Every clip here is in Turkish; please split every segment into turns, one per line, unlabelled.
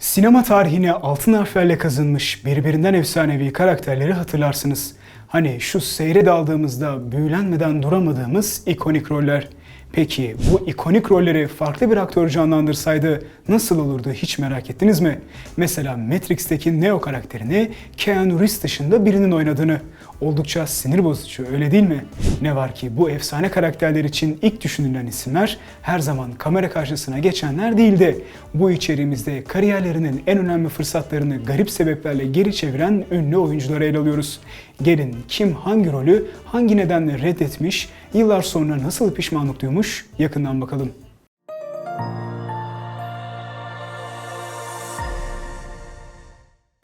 Sinema tarihine altın harflerle kazınmış birbirinden efsanevi karakterleri hatırlarsınız. Hani şu seyre daldığımızda büyülenmeden duramadığımız ikonik roller. Peki bu ikonik rolleri farklı bir aktör canlandırsaydı nasıl olurdu hiç merak ettiniz mi? Mesela Matrix'teki Neo karakterini Keanu Reeves dışında birinin oynadığını. Oldukça sinir bozucu öyle değil mi? Ne var ki bu efsane karakterler için ilk düşünülen isimler her zaman kamera karşısına geçenler değildi. Bu içeriğimizde kariyerlerinin en önemli fırsatlarını garip sebeplerle geri çeviren ünlü oyuncuları ele alıyoruz. Gelin kim hangi rolü hangi nedenle reddetmiş, yıllar sonra nasıl pişmanlık duymuş yakından bakalım.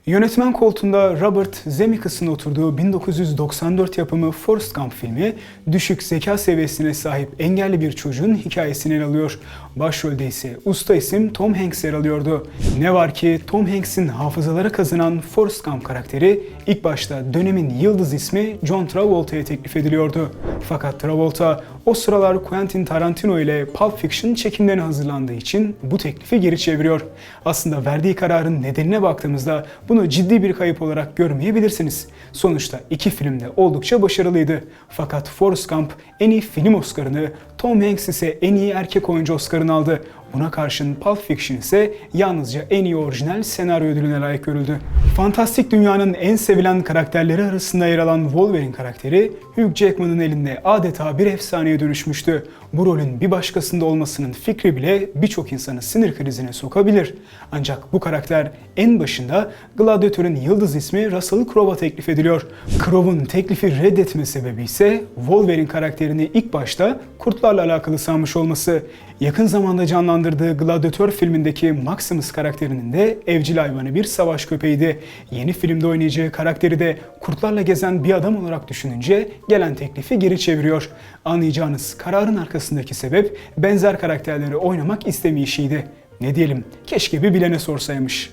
Yönetmen koltuğunda Robert Zemeckis'in oturduğu 1994 yapımı Forrest Gump filmi, düşük zeka seviyesine sahip engelli bir çocuğun hikayesini ele alıyor. Başrolde ise usta isim Tom Hanks yer alıyordu. Ne var ki Tom Hanks'in hafızalara kazınan Forrest Gump karakteri ilk başta dönemin yıldız ismi John Travolta'ya teklif ediliyordu. Fakat Travolta o sıralar Quentin Tarantino ile Pulp Fiction çekimlerine hazırlandığı için bu teklifi geri çeviriyor. Aslında verdiği kararın nedenine baktığımızda bunu ciddi bir kayıp olarak görmeyebilirsiniz. Sonuçta iki film de oldukça başarılıydı. Fakat Forrest Gump en iyi film Oscar'ını, Tom Hanks ise en iyi erkek oyuncu Oscar'ını aldı. Buna karşın Pulp Fiction ise yalnızca en iyi orijinal senaryo ödülüne layık görüldü. Fantastik dünyanın en sevilen karakterleri arasında yer alan Wolverine karakteri Hugh Jackman'ın elinde adeta bir efsaneye dönüşmüştü. Bu rolün bir başkasında olmasının fikri bile birçok insanı sinir krizine sokabilir. Ancak bu karakter en başında Gladiator'ın yıldız ismi Russell Crowe'a teklif ediliyor. Crowe'un teklifi reddetme sebebi ise Wolverine karakterini ilk başta kurtlarla alakalı sanmış olması. Yakın zamanda canlandırdığı Gladiator filmindeki Maximus karakterinin de evcil hayvanı bir savaş köpeğiydi. Yeni filmde oynayacağı karakteri de kurtlarla gezen bir adam olarak düşününce gelen teklifi geri çeviriyor. Anlayacağınız kararın arkasındaki sebep benzer karakterleri oynamak istemeyişiydi. Ne diyelim, keşke bir bilene sorsaymış.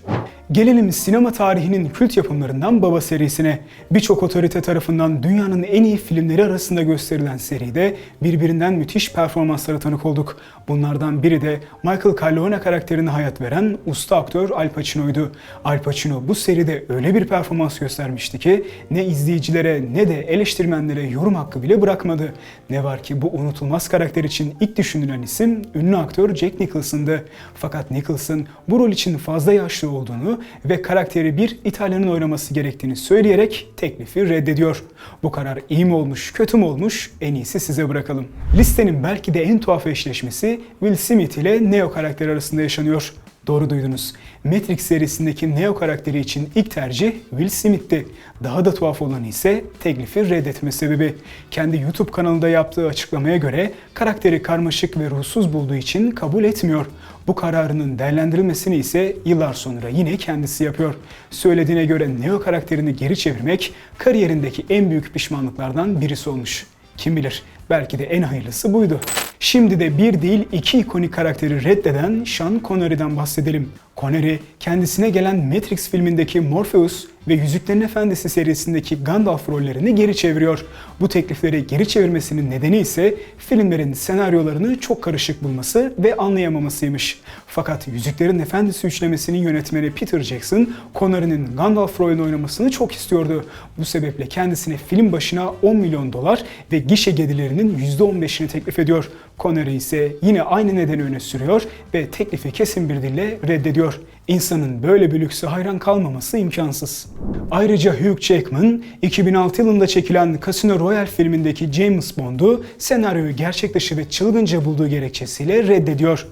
Gelelim sinema tarihinin kült yapımlarından Baba serisine. Birçok otorite tarafından dünyanın en iyi filmleri arasında gösterilen seride birbirinden müthiş performanslara tanık olduk. Bunlardan biri de Michael Corleone karakterine hayat veren usta aktör Al Pacino'ydu. Al Pacino bu seride öyle bir performans göstermişti ki ne izleyicilere ne de eleştirmenlere yorum hakkı bile bırakmadı. Ne var ki bu unutulmaz karakter için ilk düşünülen isim ünlü aktör Jack Nicholson'dı. Fakat Nicholson bu rol için fazla yaşlı olduğunu ve karakteri bir İtalyanın oynaması gerektiğini söyleyerek teklifi reddediyor. Bu karar iyi mi olmuş, kötü mü olmuş en iyisi size bırakalım. Listenin belki de en tuhaf eşleşmesi Will Smith ile Neo karakteri arasında yaşanıyor. Doğru duydunuz. Matrix serisindeki Neo karakteri için ilk tercih Will Smith'ti. Daha da tuhaf olanı ise teklifi reddetme sebebi. Kendi YouTube kanalında yaptığı açıklamaya göre karakteri karmaşık ve ruhsuz bulduğu için kabul etmiyor. Bu kararının değerlendirilmesini ise yıllar sonra yine kendisi yapıyor. Söylediğine göre Neo karakterini geri çevirmek kariyerindeki en büyük pişmanlıklardan birisi olmuş. Kim bilir belki de en hayırlısı buydu. Şimdi de bir değil iki ikonik karakteri reddeden Sean Connery'den bahsedelim. Connery kendisine gelen Matrix filmindeki Morpheus ve Yüzüklerin Efendisi serisindeki Gandalf rollerini geri çeviriyor. Bu teklifleri geri çevirmesinin nedeni ise filmlerin senaryolarını çok karışık bulması ve anlayamamasıymış. Fakat Yüzüklerin Efendisi üçlemesinin yönetmeni Peter Jackson, Connery'nin Gandalf rolünü oynamasını çok istiyordu. Bu sebeple kendisine film başına 10 milyon dolar ve gişe gelirlerinin %15'ini teklif ediyor. Connery ise yine aynı nedeni öne sürüyor ve teklifi kesin bir dille reddediyor. İnsanın böyle bir lükse hayran kalmaması imkansız. Ayrıca Hugh Jackman 2006 yılında çekilen Casino Royale filmindeki James Bond'u senaryoyu gerçek dışı ve çılgınca bulduğu gerekçesiyle reddediyor.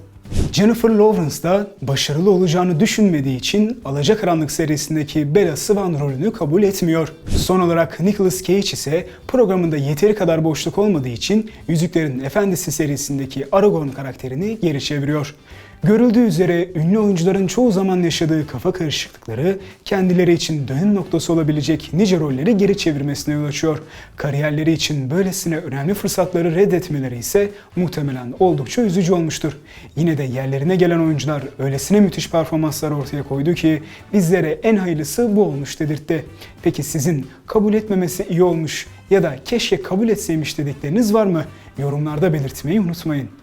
Jennifer Lawrence da başarılı olacağını düşünmediği için Alacakaranlık serisindeki Bella Swan rolünü kabul etmiyor. Son olarak Nicolas Cage ise programında yeteri kadar boşluk olmadığı için Yüzüklerin Efendisi serisindeki Aragorn karakterini geri çeviriyor. Görüldüğü üzere ünlü oyuncuların çoğu zaman yaşadığı kafa karışıklıkları kendileri için dönüm noktası olabilecek nice rolleri geri çevirmesine yol açıyor. Kariyerleri için böylesine önemli fırsatları reddetmeleri ise muhtemelen oldukça üzücü olmuştur. Yine de yerlerine gelen oyuncular öylesine müthiş performanslar ortaya koydu ki bizlere en hayırlısı bu olmuş dedirtti. Peki sizin kabul etmemesi iyi olmuş ya da keşke kabul etseymiş dedikleriniz var mı? Yorumlarda belirtmeyi unutmayın.